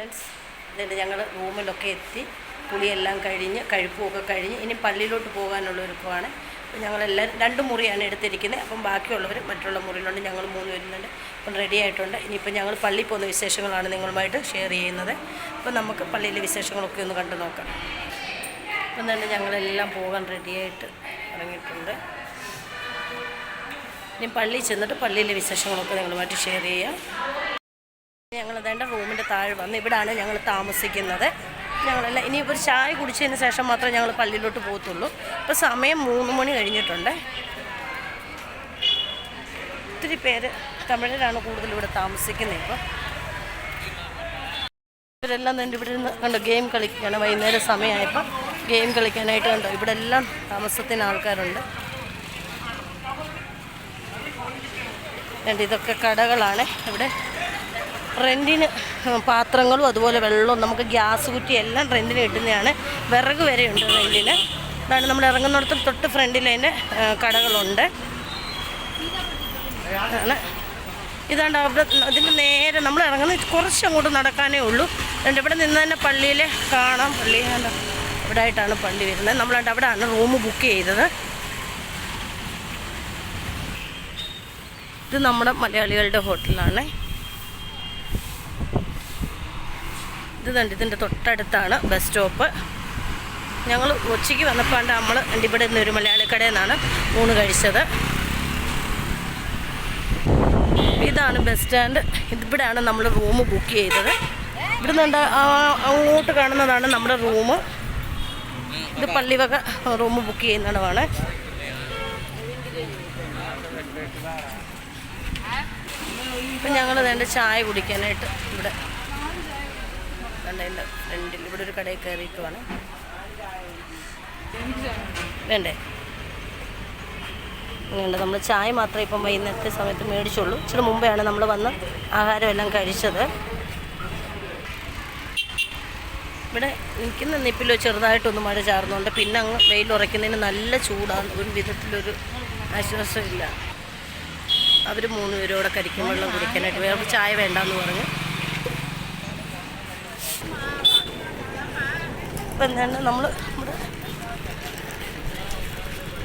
Friends എന്നിട്ട് ഞങ്ങൾ റൂമിലൊക്കെ എത്തി. കുളിയെല്ലാം കഴിഞ്ഞ് കഴിപ്പുമൊക്കെ കഴിഞ്ഞ്. ഇനി പള്ളിയിലോട്ട് പോകാനുള്ള ഒരുക്കമാണ് അപ്പോൾ ഞങ്ങളെല്ലാം രണ്ട് മുറിയാണ് എടുത്തിരിക്കുന്നത്. അപ്പം ബാക്കിയുള്ളവർ മറ്റുള്ള മുറിയിലുണ്ട്. ഞങ്ങൾ മൂന്ന് വരുന്നുണ്ട് അപ്പം റെഡി ആയിട്ടുണ്ട്. ഇനിയിപ്പോൾ ഞങ്ങൾ പള്ളിയിൽ പോകുന്ന വിശേഷങ്ങളാണ് നിങ്ങളുമായിട്ട് ഷെയർ ചെയ്യുന്നത്. അപ്പോൾ നമുക്ക് പള്ളിയിലെ വിശേഷങ്ങളൊക്കെ ഒന്ന് കണ്ടു നോക്കാം. അപ്പം തന്നെ ഞങ്ങളെല്ലാം പോകാൻ റെഡിയായിട്ട് ഇറങ്ങിയിട്ടുണ്ട്. ഇനി പള്ളിയിൽ ചെന്നിട്ട് പള്ളിയിലെ വിശേഷങ്ങളൊക്കെ നിങ്ങളുമായിട്ട് ഷെയർ ചെയ്യാം. ഞങ്ങൾ അതേണ്ട റൂമിന്റെ താഴെ വന്ന് ഇവിടാണ് ഞങ്ങൾ താമസിക്കുന്നത്. ഞങ്ങളെല്ലാം ഇനി ഒരു ചായ കുടിച്ചതിന് ശേഷം മാത്രമേ ഞങ്ങൾ പള്ളിയിലോട്ട് പോകത്തുള്ളൂ. ഇപ്പോൾ സമയം മൂന്ന് മണി കഴിഞ്ഞിട്ടുണ്ട്. ഒത്തിരി പേര് തമിഴരാണ് കൂടുതൽ ഇവിടെ താമസിക്കുന്നത് ഇപ്പോൾ ഇവരെല്ലാം തന്നെ ഇവിടെ നിന്ന് കണ്ടോ ഗെയിം കളിക്കുകയാണ് വൈകുന്നേരം സമയമായപ്പോൾ ഗെയിം കളിക്കാനായിട്ട് കണ്ടോ ഇവിടെ എല്ലാം താമസത്തിന് ആൾക്കാരുണ്ട്. ഇതൊക്കെ കടകളാണ് ഇവിടെ. റെന്റിന് പാത്രങ്ങളും അതുപോലെ വെള്ളവും നമുക്ക് ഗ്യാസ് കുറ്റി എല്ലാം റെന്റിന് കിട്ടുന്നതാണ്. വിറക് വരെയുണ്ട് റെന്റിന് അതാണ് നമ്മൾ ഇറങ്ങുന്നിടത്ത് തൊട്ട് ഫ്രണ്ടിൽ അതിന്റെ കടകളുണ്ട്. ആണ് ഇതാണ്ട് അവിടെ അതിന്റെ നേരെ നമ്മൾ ഇറങ്ങുന്ന കുറച്ച് അങ്ങോട്ട് നടക്കാനേ ഉള്ളൂ. അതുകൊണ്ട് ഇവിടെ നിന്ന് തന്നെ പള്ളിയിൽ കാണാം. പള്ളി ഇവിടെ ആയിട്ടാണ് പള്ളി വരുന്നത്. നമ്മളാണ്ട് അവിടെയാണ് റൂം ബുക്ക് ചെയ്തത്. ഇത് നമ്മുടെ മലയാളികളുടെ ഹോട്ടലാണ്. ഇത് കണ്ട് ഇതിന്റെ തൊട്ടടുത്താണ് ബസ് സ്റ്റോപ്പ്. ഞങ്ങൾ ഉച്ചയ്ക്ക് വന്നപ്പോൾ നമ്മൾ ഇവിടെ നിന്ന് ഒരു മലയാളി കടയിൽ നിന്നാണ് ഊണ് കഴിച്ചത്. ഇതാണ് ബസ് സ്റ്റാൻഡ്. ഇവിടെയാണ് നമ്മൾ റൂം ബുക്ക് ചെയ്തത്. ഇവിടെ നിന്ന് അങ്ങോട്ട് കാണുന്നതാണ് നമ്മുടെ റൂം. ഇത് പള്ളിവക റൂം ബുക്ക് ചെയ്യുന്നിടമാണ് ഇപ്പം ഞങ്ങൾ വേണ്ട ചായ കുടിക്കാനായിട്ട് ഇവിടെ കണ്ടതിന്റെ ഫ്രണ്ടിൽ ഇവിടെ ഒരു കടയിൽ കയറിയിട്ടുമാണ് വേണ്ടേ? അങ്ങനെ നമ്മൾ ചായ മാത്രമേ ഇപ്പം വൈകുന്നേരത്തെ സമയത്ത് മേടിച്ചുള്ളൂ. ഇച്ചിരി മുമ്പെയാണ് നമ്മൾ വന്ന് ആഹാരമെല്ലാം കഴിച്ചത്. ഇവിടെ നിൽക്കുന്ന നിപ്പിലോ ചെറുതായിട്ടൊന്ന് മഴ ചാർന്നുകൊണ്ട് പിന്നെ അങ്ങ് വെയിൽ ഉറയ്ക്കുന്നതിന് നല്ല ചൂടാണ്. ഒരു വിധത്തിലൊരു ആശ്വാസമില്ല. അവർ മൂന്ന് പേരും കൂടെ കരിക്കും വെള്ളം കുടിക്കാനായിട്ട്. വേറെ ചായ വേണ്ടെന്ന് പറഞ്ഞു ഇപ്പം എന്താണ് നമ്മൾ നമ്മുടെ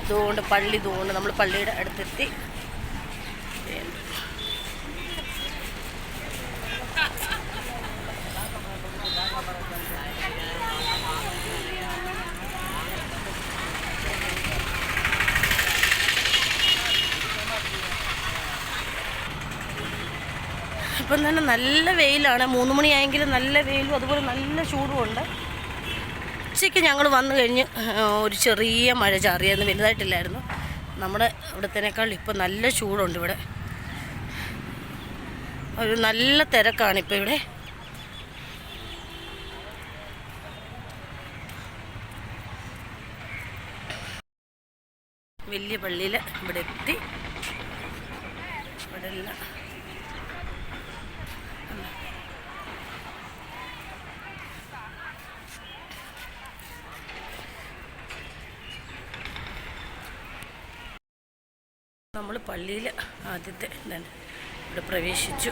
ഇതുകൊണ്ട് പള്ളി ഇതുകൊണ്ട് നമ്മൾ പള്ളിയുടെ അടുത്തെത്തി. ഇപ്പം തന്നെ നല്ല വെയിലാണ്. മൂന്ന് മണിയായെങ്കിലും നല്ല വെയിലും അതുപോലെ നല്ല ചൂടുമുണ്ട് ഉച്ചയ്ക്ക് ഞങ്ങൾ വന്നു കഴിഞ്ഞ് ഒരു ചെറിയ മഴ ചാറിയായിരുന്നു. വലുതായിട്ടില്ലായിരുന്നു. നമ്മുടെ ഇവിടത്തേനേക്കാൾ ഇപ്പോൾ നല്ല ചൂടുണ്ട് ഇവിടെ. ഒരു നല്ല തിരക്കാണ് ഇപ്പോൾ ഇവിടെ. വലിയ പള്ളിയിൽ ഇവിടെ എത്തി. ഇവിടെ എല്ലാം നമ്മൾ പള്ളിയിൽ ആദ്യത്തെ ഇവിടെ പ്രവേശിച്ചു.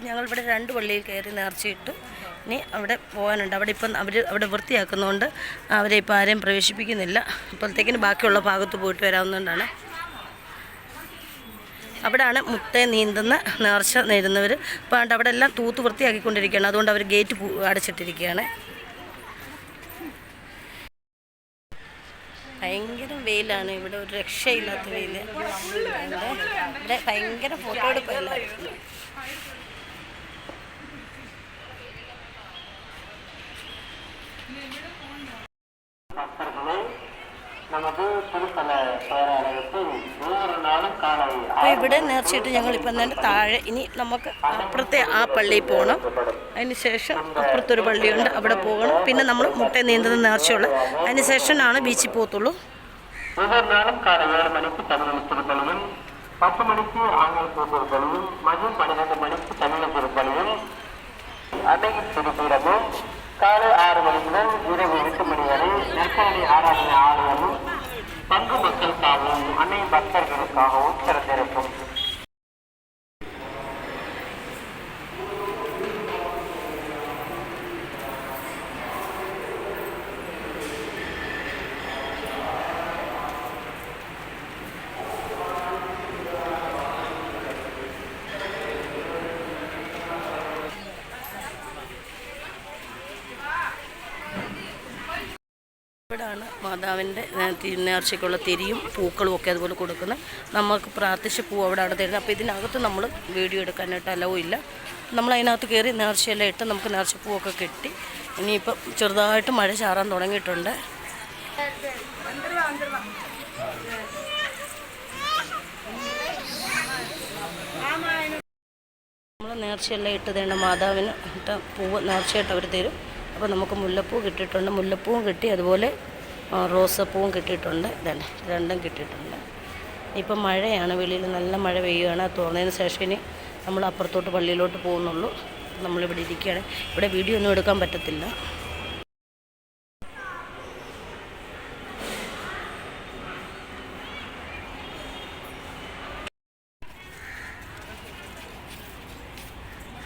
അപ്പം ഞങ്ങളിവിടെ രണ്ട് പള്ളിയിൽ കയറി നേർച്ചയിട്ട് ഇനി അവിടെ പോകാനുണ്ട്. അവിടെ ഇപ്പം അവർ അവിടെ വൃത്തിയാക്കുന്നതുകൊണ്ട് അവരെ ഇപ്പം ആരെയും പ്രവേശിപ്പിക്കുന്നില്ല. അപ്പോഴത്തേക്കിന് ബാക്കിയുള്ള ഭാഗത്ത് പോയിട്ട് വരാവുന്നതുകൊണ്ടാണ്. അവിടെയാണ് മുട്ടയെ നീന്തുന്ന നേർച്ച നേരുന്നവർ അപ്പോൾ അവിടെ എല്ലാം തൂത്ത് വൃത്തിയാക്കിക്കൊണ്ടിരിക്കുകയാണ്. അതുകൊണ്ട് അവർ ഗേറ്റ് അടച്ചിട്ടിരിക്കുകയാണ്. ഭയങ്കര വെയിലാണ്. ഇവിടെ ഒരു രക്ഷയില്ലാത്ത വെയിൽ ഇവിടെ ഭയങ്കര ഫോട്ടോ എടുപ്പല്ലായിരുന്നു അപ്പോൾ ഇവിടെ നേർച്ചയിട്ട് ഞങ്ങളിപ്പം തന്നെ താഴെ ഇനി നമുക്ക് അപ്പുറത്തെ ആ പള്ളിയിൽ പോകണം അതിന് ശേഷം അപ്പുറത്തൊരു പള്ളിയുണ്ട് അവിടെ പോകണം. പിന്നെ നമ്മൾ മുട്ട നീന്തുന്ന നേർച്ചയുള്ള അതിന് ശേഷമാണ് ബീച്ചിൽ പോകത്തുള്ളൂ. പത്ത് മണിക്ക് ആംഗ്ലം തിരുപ്പള്ളിയും മതിയും പന്ത്രണ്ട് മണിക്ക് തമിഴ് തിരുപ്പള്ളിയും അല്ലെങ്കിൽ തിരുപ്പീരവും காலை ஆறு மணி முதல் இரவு எட்டு மணி வரை நெற்காலி ஆராதனை ஆலயமும் பங்கு மக்களுக்காகவும் அன்னை பக்தர்களுக்காகவும் திறந்திருக்கும் ഇവിടാണ് മാതാവിന്റെ നേർച്ചയ്ക്കുള്ള തിരിയും പൂക്കളും ഒക്കെ അതുപോലെ കൊടുക്കുന്നത് നമുക്ക് പ്രാർത്ഥിച്ച് പൂ അവിടെയാണ് തരുന്നത്. അപ്പോൾ ഇതിനകത്ത് നമ്മൾ വീഡിയോ എടുക്കാനായിട്ട് അലവും ഇല്ല. നമ്മൾ അതിനകത്ത് കയറി നേർച്ചയെല്ലാം ഇട്ട് നമുക്ക് നേർച്ചപ്പൂവൊക്കെ കെട്ടി ഇനിയിപ്പം ചെറുതായിട്ട് മഴ ചാറാൻ തുടങ്ങിയിട്ടുണ്ട്. നമ്മൾ നേർച്ചയെല്ലാം ഇട്ട് തേണ്ട മാതാവിന് ഇട്ട പൂവ് നേർച്ചയായിട്ട് അവർ തരും. അപ്പോൾ നമുക്ക് മുല്ലപ്പൂ കിട്ടിയിട്ടുണ്ട്. മുല്ലപ്പൂവും കിട്ടി. അതുപോലെ റോസപ്പൂവും കിട്ടിയിട്ടുണ്ട്. ഇതന്നെ രണ്ടും കിട്ടിയിട്ടുണ്ട്. ഇപ്പം മഴയാണ്. വെളിയിൽ നല്ല മഴ പെയ്യുകയാണ് തുറന്നതിന് ശേഷം ഇനി നമ്മൾ അപ്പുറത്തോട്ട് പള്ളിയിലോട്ട് പോകുന്നുള്ളൂ. നമ്മളിവിടെ ഇരിക്കുകയാണ്. ഇവിടെ വീഡിയോ ഒന്നും എടുക്കാൻ പറ്റത്തില്ല.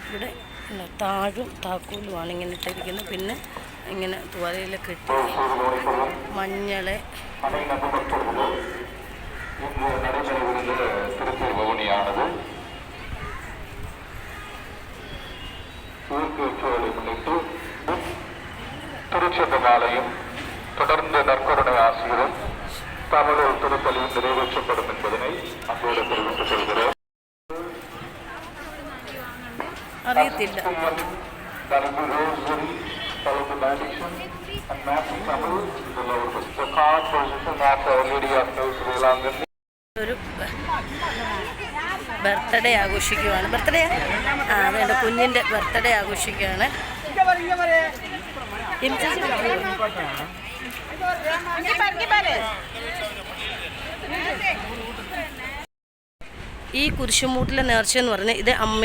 ഇവിടെ ഇല്ല, താഴും താക്കോലുമാണ് ഇങ്ങനെ ഇട്ടിരിക്കുന്നത് പിന്നെ ഇങ്ങനെ തുവലയിൽ കെട്ടി മഞ്ഞള് இன்று நடைபெறவிருந்த திருப்பூர் பவனியானது ஊர்க்குவிச்சலை முன்னிட்டு திருச்செந்த மாலையும் தொடர்ந்து நற்கருணை ஆசிரியரும் தமிழர் திருப்பலியும் நிறைவேற்றப்படும் என்பதனை அன்போடு தெரிவித்துக் கொள்கிறேன் Velangan. ഒരു ബർത്ത്ഡേ ആഘോഷിക്കുവാണ് ബർത്ത്ഡേ ആ എന്റെ കുഞ്ഞിന്റെ ബർത്ത്ഡേ ആഘോഷിക്കുകയാണ്? ഈ കുരിശുമൂട്ടിലെ നേർച്ച എന്ന് പറഞ്ഞാൽ ഇത് അമ്മ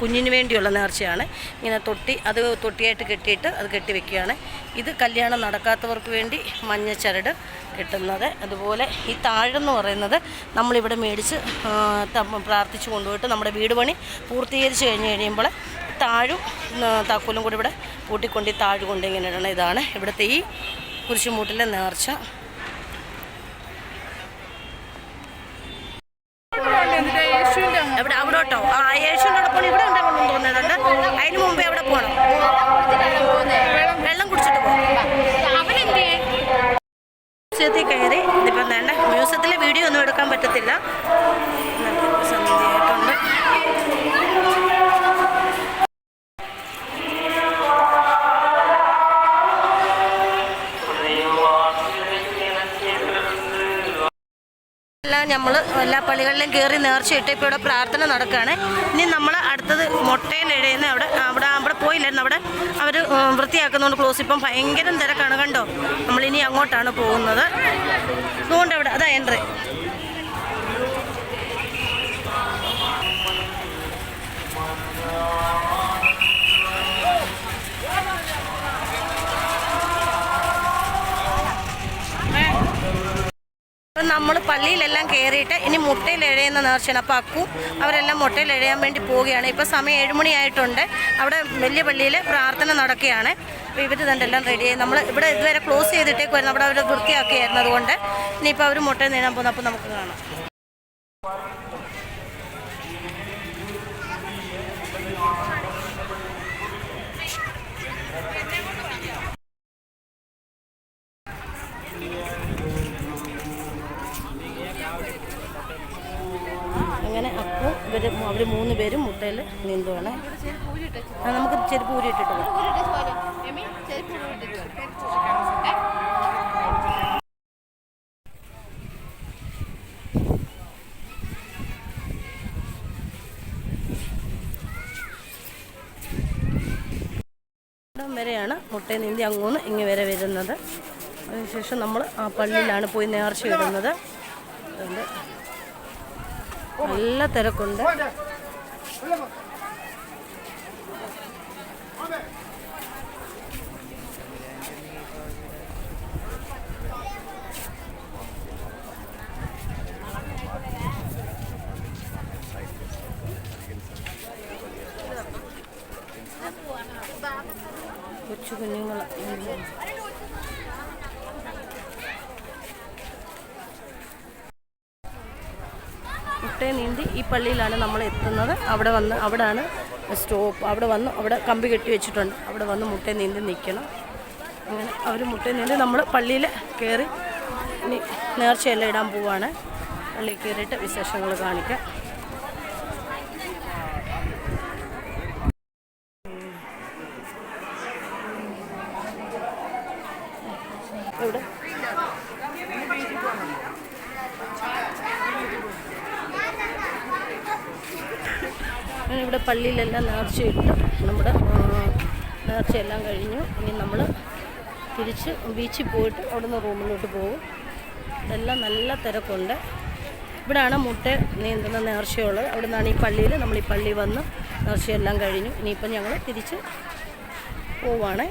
കുഞ്ഞിന് വേണ്ടിയുള്ള നേർച്ചയാണ്. ഇങ്ങനെ തൊട്ടി അത് തൊട്ടിയായിട്ട് കെട്ടിയിട്ട് അത് കെട്ടി വെക്കുകയാണ്. ഇത് കല്യാണം നടക്കാത്തവർക്ക് വേണ്ടി മഞ്ഞച്ചരട് കെട്ടുന്നത്. അതുപോലെ ഈ താഴെന്ന് പറയുന്നത് നമ്മളിവിടെ മേടിച്ച് പ്രാർത്ഥിച്ചു കൊണ്ടുപോയിട്ട് നമ്മുടെ വീട് പണി പൂർത്തീകരിച്ച് കഴിഞ്ഞ് കഴിയുമ്പോൾ താഴും താക്കോലും കൂടി ഇവിടെ കൂട്ടിക്കൊണ്ട് താഴ് കൊണ്ട് ഇങ്ങനെ ഇടണം. ഇതാണ് ഇവിടുത്തെ ഈ കുരിശുമൂട്ടിലെ നേർച്ച. അവിടോട്ടോ ആ യേശുവിനോടൊപ്പം അവിടെ പോകണം ഇവിടെ ഉണ്ടാകണം തോന്നുന്നുണ്ട് അതിന് മുമ്പേ എവിടെ പോകണം വെള്ളം കുടിച്ചിട്ട് പോകും മ്യൂസിയത്തിൽ കയറി. ഇതിപ്പം വേണ്ട. മ്യൂസിയത്തിലെ വീഡിയോ ഒന്നും എടുക്കാൻ പറ്റത്തില്ല. നമ്മൾ എല്ലാ പള്ളികളിലും കയറി നേർച്ചയിട്ട് ഇപ്പോൾ ഇവിടെ പ്രാർത്ഥന നടക്കുകയാണ് ഇനി നമ്മൾ അടുത്തത് മുട്ടയിൽ എഴുതുന്ന അവിടെ അവിടെ അവിടെ പോയില്ലായിരുന്നു. അവിടെ അവർ വൃത്തിയാക്കുന്നതുകൊണ്ട് ക്ലോസ് ഇപ്പം ഭയങ്കര തിരക്കാണ് കണ്ടോ? നമ്മളിനി അങ്ങോട്ടാണ് പോകുന്നത്. അതുകൊണ്ട് അവിടെ അതാ എൻട്രി. നമ്മൾ പള്ളിയിലെല്ലാം കയറിയിട്ട് ഇനി മുട്ടയിൽ എഴയുന്ന നേർച്ചയാണ്. അപ്പോൾ അക്കു അവരെല്ലാം മുട്ടയിൽ എഴയാൻ വേണ്ടി പോവുകയാണ്. ഇപ്പോൾ സമയം ഏഴുമണിയായിട്ടുണ്ട്. അവിടെ വലിയ പള്ളിയിൽ പ്രാർത്ഥന നടക്കുകയാണ്. അപ്പോൾ ഇവർ എല്ലാം റെഡിയായി നമ്മൾ ഇവിടെ ഇതുവരെ ക്ലോസ് ചെയ്തിട്ടേക്കുമായിരുന്നു അവിടെ അവർ വൃത്തിയാക്കിയായിരുന്നു. അതുകൊണ്ട് ഇനിയിപ്പോൾ അവർ മുട്ടയിൽ നീടാൻ പോകുന്നു. അപ്പോൾ നമുക്ക് കാണാം. അങ്ങനെ അപ്പോൾ ഇവർ അവർ മൂന്ന് പേരും മുട്ടയിൽ നീന്തുവാണ്. നമുക്ക് ചെരുപ്പ് ഊരി ഇട്ടിട്ട് വരെയാണ് മുട്ടയിൽ നീന്തി അങ്ങോന്ന് ഇങ്ങനെ വരെ വരുന്നത്. അതിനുശേഷം നമ്മൾ ആ പള്ളിയിലാണ് പോയി നേർച്ച വിടുന്നത് അതുകൊണ്ട് നല്ല തിരക്കുണ്ട്. കൊച്ചു കുഞ്ഞുങ്ങൾ മുട്ടയെ നീന്തി ഈ പള്ളിയിലാണ് നമ്മൾ എത്തുന്നത്. അവിടെ വന്ന് അവിടാണ് സ്റ്റോപ്പ്. അവിടെ വന്ന് അവിടെ കമ്പി കെട്ടി വെച്ചിട്ടുണ്ട്. അവിടെ വന്ന് മുട്ടയെ നീന്തി നിൽക്കണം. അങ്ങനെ അവർ മുട്ടയെ നീന്തി നമ്മൾ പള്ളിയിൽ കയറി ഇനി നേർച്ചയെല്ലാം ഇടാൻ പോവാണ്. പള്ളിയിൽ കയറിയിട്ട് വിശേഷങ്ങൾ കാണിക്കാം. അങ്ങനെ ഇവിടെ പള്ളിയിലെല്ലാം നേർച്ചയിട്ട് നമ്മുടെ നേർച്ചയെല്ലാം കഴിഞ്ഞു. ഇനി നമ്മൾ തിരിച്ച് ബീച്ചിൽ പോയിട്ട് അവിടുന്ന് റൂമിലോട്ട് പോകും. ഇതെല്ലാം നല്ല തിരക്കുണ്ട്. ഇവിടെയാണ് മുട്ട നീന്തുന്ന നേർച്ചയുള്ളത്. അവിടെ നിന്നാണ് ഈ പള്ളിയിൽ നമ്മൾ ഈ പള്ളി വന്ന് നേർച്ചയെല്ലാം കഴിഞ്ഞു. ഇനിയിപ്പം ഞങ്ങൾ തിരിച്ച് പോവാണേ.